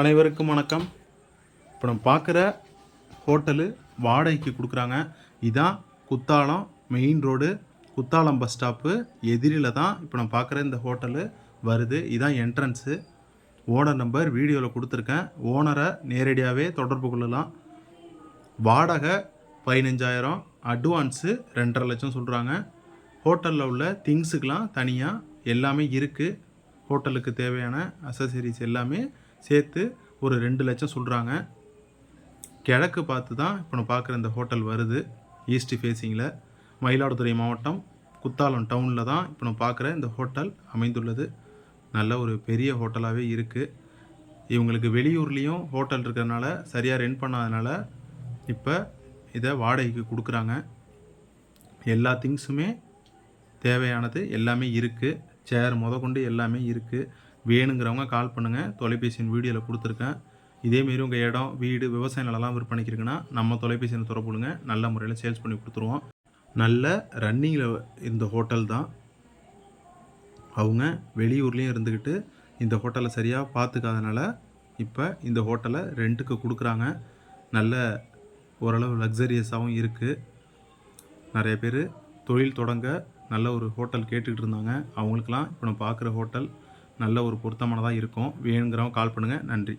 அனைவருக்கும் வணக்கம். இப்போ நம்ம பார்க்குற ஹோட்டலு வாடகைக்கு கொடுக்குறாங்க. இதான் Kuthalam main road Kuthalam bus stop எதிரில் தான் இப்போ நம்ம பார்க்குற இந்த ஹோட்டலு வருது. இதான் என்ட்ரன்ஸு ஓனர் நம்பர் வீடியோவில் கொடுத்துருக்கேன். ஓனரை நேரடியாகவே தொடர்பு கொள்ளலாம். வாடகை பதினஞ்சாயிரம் அட்வான்ஸு ரெண்டரை லட்சம் சொல்கிறாங்க ஹோட்டலில் உள்ள திங்ஸுக்கெலாம் தனியாக எல்லாமே இருக்குது ஹோட்டலுக்கு தேவையான அசசரிஸ் எல்லாமே சேர்த்து ஒரு ரெண்டு லட்சம் சொல்கிறாங்க கிழக்கு பார்த்து தான் இப்போ நம்ம பார்க்குற இந்த ஹோட்டல் வருது ஈஸ்ட் ஃபேஸிங்கில் மயிலாடுதுறை மாவட்டம் குத்தாலம் டவுனில் தான் இப்போ நம்ம பார்க்குற இந்த ஹோட்டல் அமைந்துள்ளது. நல்ல ஒரு பெரிய ஹோட்டலாகவே இருக்குது இவங்களுக்கு வெளியூர்லேயும் ஹோட்டல் இருக்கிறதுனால சரியாக ரெண்ட் பண்ணாதனால இப்போ இதை வாடகைக்கு கொடுக்குறாங்க. எல்லா திங்ஸுமே தேவையானது எல்லாமே இருக்குது சேர் முத கொண்டு எல்லாமே இருக்குது வேணுங்கிறவங்க கால் பண்ணுங்கள் தொலைபேசியின் வீடியோவில் கொடுத்துருக்கேன். இதேமாரி உங்கள் இடம் வீடு விவசாய நிலம்லாம் விற்பனைக்கு இருக்குன்னா நம்ம தொலைபேசியில் தொடர்புடுங்க நல்ல முறையில் சேல்ஸ் பண்ணி கொடுத்துருவோம். நல்ல ரன்னிங்கில் இந்த ஹோட்டல் தான். அவங்க வெளியூர்லேயும் இருந்துக்கிட்டு இந்த ஹோட்டலை சரியாக பார்த்துக்காதனால இப்போ இந்த ஹோட்டலை ரெண்ட்டுக்கு கொடுக்குறாங்க. நல்ல ஓரளவு லக்ஸரியஸாகவும் இருக்குது நிறைய பேர் தொழில் தொடங்க நல்ல ஒரு ஹோட்டல் கேட்டுக்கிட்டு இருந்தாங்க. அவங்களுக்கெல்லாம் இப்போ நம்ம பார்க்குற ஹோட்டல் நல்ல ஒரு பொருத்தமானதாக இருக்கும். வேணுங்கிறவங்க கால் பண்ணுங்கள் நன்றி.